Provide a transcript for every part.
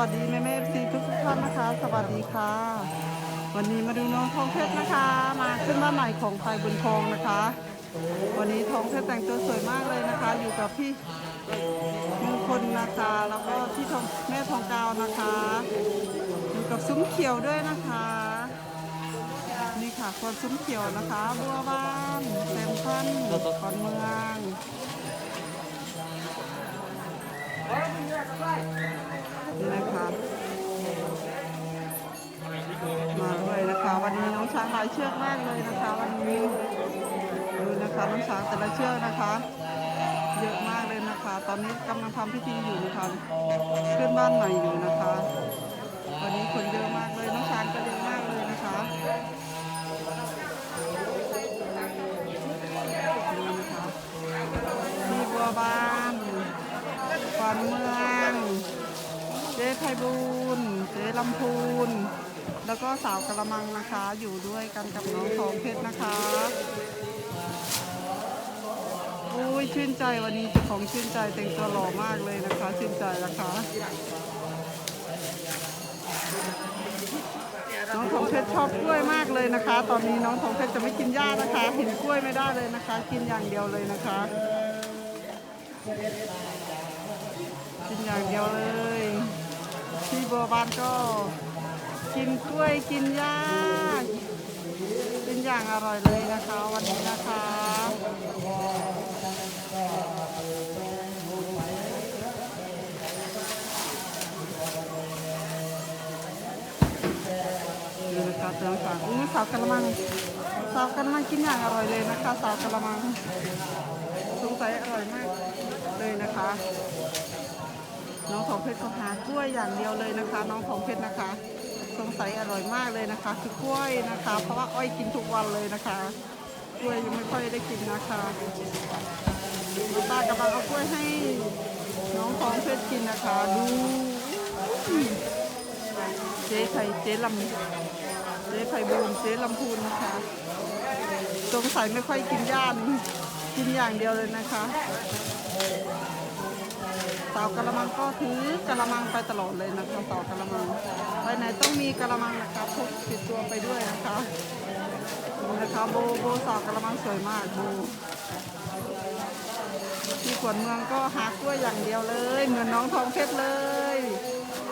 วัสดีแม่แม่ซีทุกทุกท่านนะคะ สวัสดีค่ะ วันนี้มาดูน้องทองเพชรนะคะ มาขึ้นบ้านใหม่ของไทยบุญทองนะคะ วันนี้ทองเพชรแต่งตัวสวยมากเลยนะคะ อยู่กับพี่มงคลนะคะแล้วก็พี่ทองแม่ทองกาวนะคะ อยู่กับซุ้มเขียวด้วยนะคะ นี่ค่ะคนซุ้มเขียวนะคะ บัวบานแซมพันขอนเมือง นี่นะคะ มาด้วยนะคะ วันนี้น้องช้างหลายเชือกมากเลยนะคะ วันนี้ดูนะคะน้องช้างแต่ละเชือกนะคะ เยอะมากเลยนะคะ ตอนนี้กำลังทำพิธีอยู่นะคะขึ้นบ้านใหม่อยู่นะคะ วันนี้คนเยอะมากเลยน้องช้างก็เยอะมากเลยนะคะดูนะคะพี่บัวบาน ขวัญเมือง เจ๊ไพบูลเจ๊ลำพูน แล้วก็สาวกระมังนะคะ อยู่ด้วยกันกับน้องทองเพชรนะคะอุ้ยชื่นใจวันนี้เจ้าของชื่นใจแต่งตัวหล่อมากเลยนะคะ ชื่นใจนะคะน้องทองเพชรชอบกล้วยมากเลยนะคะ ตอนนี้น้องทองเพชรจะไม่กินหญ้านะคะ เห็นกล้วยไม่ได้เลยนะคะ กินอย่างเดียวเลยนะคะ กินอย่างเดียวเลย พี่บัวบานก็กินกล้วยกินหญ้ากินอย่างอร่อยเลยนะคะวันนี้นะคะนี่นะคะเติมฝาอู้สาวกระมังสาวกระมังกินอย่างอร่อยเลยนะคะ สาวกระมังสงสัยอร่อยมากเลยนะคะ น้องของเพชรก็หากล้วยอย่างเดียวเลยนะคะ น้องของเพชรนะคะ สงสัยอร่อยมากเลยนะคะ คือกล้วยนะคะ เพราะว่าอ้อยกินทุกวันเลยนะคะกล้วยยังไม่ค่อยได้กินนะคะน้องตากำลังเอากล้วยให้น้องของเพชรกินนะคะดูเจ๊ไทยเจ๊ลำเจ๊ไพบูลย์เจ๊ลำพูนนะคะสงสัยไม่ค่อยกินย่านกินอย่างเดียวเลยนะคะ สาวกระมังก็ถือกระมังไปตลอดเลยนะคะสาวกระมังไปไหนต้องมีกระมังนะคะพกติดตัวไปด้วยนะคะนะคะโบโบสาวกระมังสวยมากโบที่ขวัญเมืองก็หากล้วยอย่างเดียวเลย เหมือนน้องทองเพชรเลย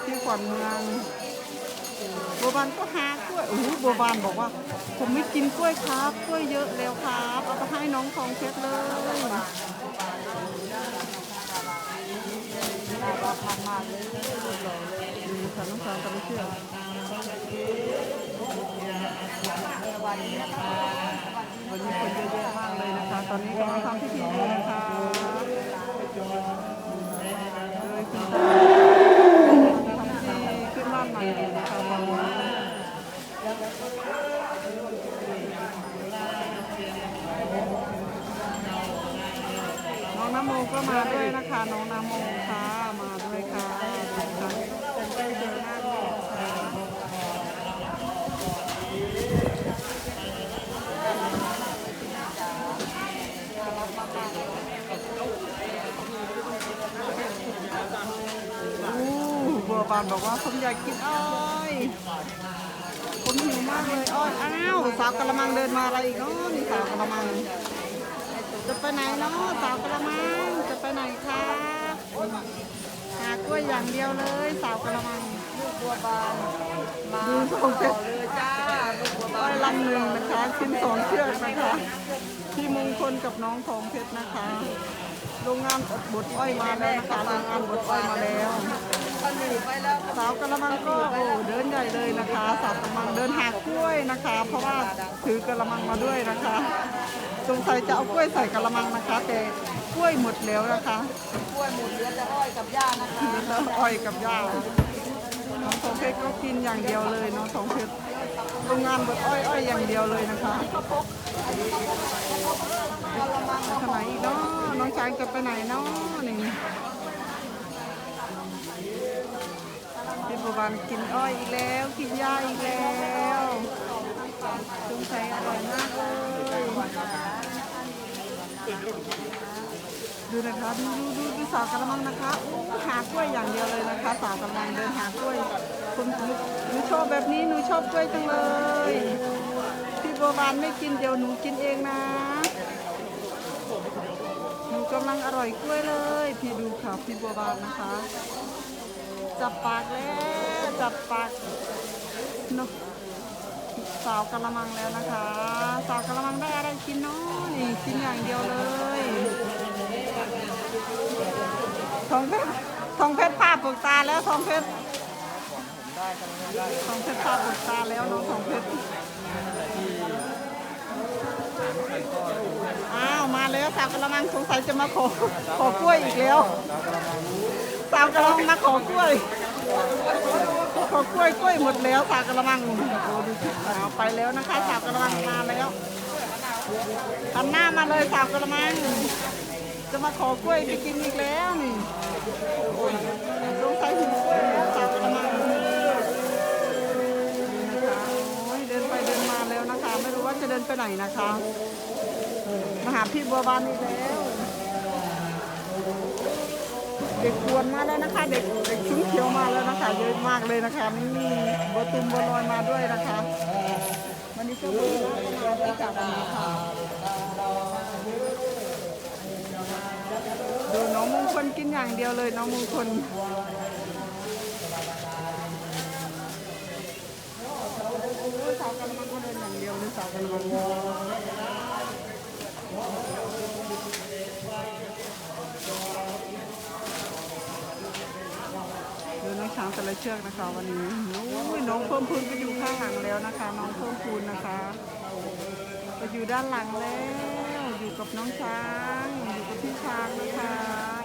ที่ขวัญเมืองโบบานก็หากล้วยโอ้โหโบบานบอกว่า ผมไม่กินกล้วยครับกล้วยเยอะแล้วครับเอาไปให้น้องทองเพชรเลย เราพันมาเลยดูค่ะน้องสาวก็ไม่เชื่อวันนี้คนเยอะๆมากเลยนะคะ ตอนนี้กำลังทำพิธีอยู่นะคะโดยคุณตาทำพิธีขึ้นบ้านใหม่อยู่นะคะตอนนี้น้องน้ำโมก็มาด้วยนะคะ น้องน้ำโมค่ะมาด้วยค่ะดูค่ะเป็นใจเยอะมากเลยค่ะ อู้บัวบานบอกว่าผมอยากกินอ้อยผมหิวมากเลยอ้อยอ้าวสาวกระมังเดินมาอะไรอีกเนาะนี่สาวกระมัง จะไปไหนเนาะสาวกระมังจะไปไหนคะหากล้วยอย่างเดียวเลย สาวกระมังลูกบัวบานมาต่อเลยจ้าลูกบัวบานลำหนึ่งนะคะชิ้นสองเชือกนะคะพี่มงคลกับน้องทองเพชรนะคะโรงงานบดอ้อยมาแล้วนะคะโรงงานบดอ้อยมาแล้ว สาวกระมังก็โอ้เดินใหญ่เลยนะคะ สาวกระมังเดินหากล้วยนะคะ เพราะว่าถือกระมังมาด้วยนะคะสงสัยจะเอากล้วยใส่กระมังนะคะแต่กล้วยหมดแล้วนะคะ กล้วยหมดเหลือแต่อ้อยกับหญ้านะคะเหลือแต่อ้อยกับหญ้าน้องทองเพชรก็กินอย่างเดียวเลยน้องทองเพชรโรงงานบดอ้อยอ้อยอย่างเดียวเลยนะคะไปไหนอีกเนาะน้องช้างจะไปไหนเนาะนี่ พี่บันกินอ้อยอีกแล้ว กินหญ้าอีกแล้วสงสัยอร่อยมากเลยดูนะคะดูดูดูดูสาวกระมังนะคะอู้หากล้วยอย่างเดียวเลยนะคะ สาวกระมังเดินหากล้วยคุณหนูหนูชอบแบบนี้หนูชอบกล้วยจังเลยพี่บัวบานไม่กินเดี๋ยวหนูกินเองนะหนูกำลังอร่อยกล้วยเลย พี่ดูค่ะพี่บัวบานนะคะ จับปากแล้วจับปากเนอะสาวกระมังแล้วนะคะ สาวกระมังได้อะไรกินเนาะนี่กินอย่างเดียวเลยทองเพชรทองเพชรผ้าปลูกตาแล้วทองเพชรทองเพชรผ้าปลูกตาแล้วน้องทองเพชรอ้าวมาแล้วสาวกระมังสงสัยจะมาขอขอกล้วยอีกแล้ว สาวกระมังมาขอกล้วย ขอกล้วยกล้วยหมดแล้วสาวกระมังโอ้ดูสิเอาไปแล้วนะคะสาวกระมังมาแล้วหันหน้ามาเลยสาวกระมัง จะมาขอกล้วยไปกินอีกแล้วนี่โอ้ยสงสัยหิวกล้วยแล้วสาวกระมังนะคะโอ้ยเดินไปเดินมาแล้วนะคะ ไม่รู้ว่าจะเดินไปไหนนะคะมาหาพี่บัวบานอีกแล้ว เด็กกวนมาแล้วนะคะ เด็กเด็กชุ้นเขียวมาแล้วนะคะ เยอะมากเลยนะคะนี่บัวตุมบัวลอยมาด้วยนะคะ วันนี้ก็บัวลอยก็มาด้วยจากวันนี้ค่ะดูน้องมงคลกินอย่างเดียวเลยน้องมงคลสาวกันมันก็เดินอย่างเดียวเลยสาวกันมัง ช้างแต่ละเชือกนะคะ วันนี้น้องเพิ่มพูนก็อยู่ข้างหลังแล้วนะคะ น้องเพิ่มพูนนะคะก็อยู่ด้านหลังแล้ว อยู่กับน้องช้าง อยู่กับพี่ช้างนะคะ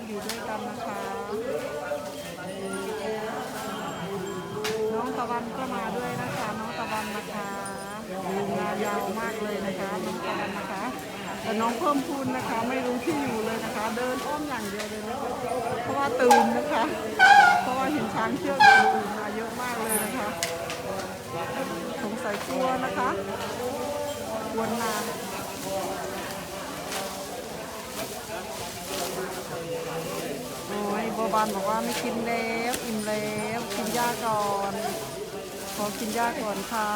อยู่ด้วยกันนะคะ น้องตะวันก็มาด้วยนะคะ น้องตะวันนะคะดูงานยาวมากเลยนะคะน้องตะวันนะคะ แต่น้องเพิ่มพูนนะคะ ไม่รู้ที่อยู่เลยนะคะ เดินอ้อมอย่างเดียวเลยนะคะเพราะว่าตื่นนะคะ เพราะว่าเห็นช้างเชือกตื่นมาเยอะมากเลยนะคะ สงสัยกลัวนะคะกวนนานโอ้ยโบบานบอกว่าไม่กินแล้วอิ่มแล้วกินหญ้าก่อน ขอกินหญ้าก่อนค่ะ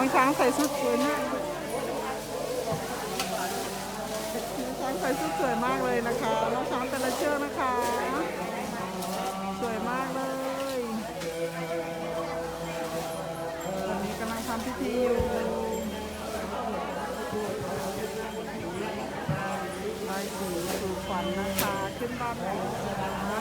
น้องช้างใส่ชุดสวยมากน้องช้างใส่ชุดสวยมากเลยนะคะ น้องช้างแต่ละเชือกนะคะ สวยมากเลยวันนี้กำลังทำพิธีอยู่ใบสีสู่ขวัญนะคะ ขึ้นบ้านใหม่นะคะ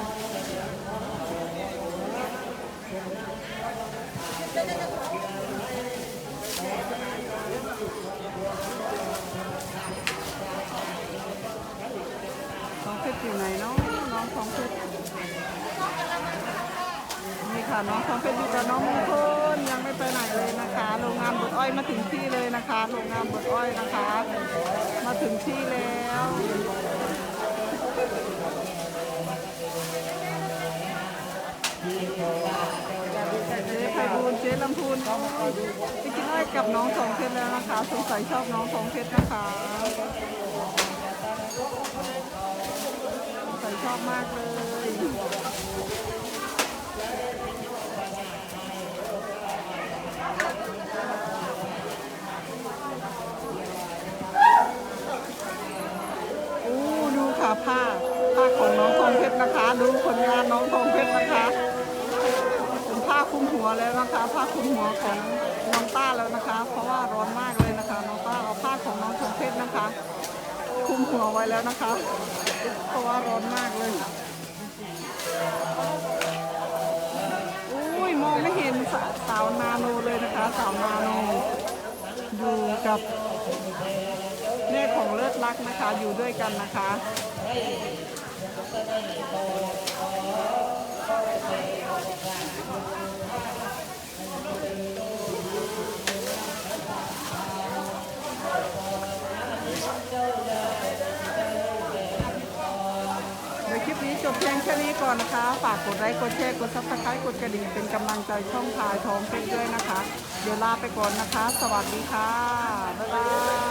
น้องเพชรอยู่ไหนเนาะน้องทองเพชร่ะน้องทองเพชรอยู่กับน้องมงคลยังไม่ไปไหนเลยนะคะโรงงานบดอ้อยมาถึงที่เลยนะคะโรงงานบดอ้อยนะคะ มาถึงที่แล้วเจ๊ไพบูลเจ๊ลำพูนไปกินอ้อยกับน้องทองเพชรแล้วนะคะสงสัยชอบน้องทองเพชรนะคะสงสัยชอบมากเลย อู้ดู ค่ะผ้าผ้าของน้องทองเพชรนะคะ ดูผลงานน้องทองเพชรนะคะเป็นผ้าคลุมหัวแล้วนะคะผ้าคลุมหัวของน้องต้าแล้วนะคะ เพราะว่าร้อนมากเลยนะคะ น้องต้าเอาผ้าของน้องทองเพชรนะคะคลุมหัวไว้แล้วนะคะ เพราะว่าร้อนมากเลยอุ้ยมองไม่เห็นสาวนาโนเลยนะคะสาวนาโนอยู่กับแม่ของเลิศรักนะคะอยู่ด้วยกันนะคะ จบเพียงแค่นี้ก่อนนะคะ ฝากกดไลค์ กดแชร์ กดซับสไครต์กดกระดิ่ง เป็นกำลังใจช่องพายทองเพชรด้วยนะคะ เดี๋ยวลาไปก่อนนะคะ สวัสดีค่ะ บ๊ายบาย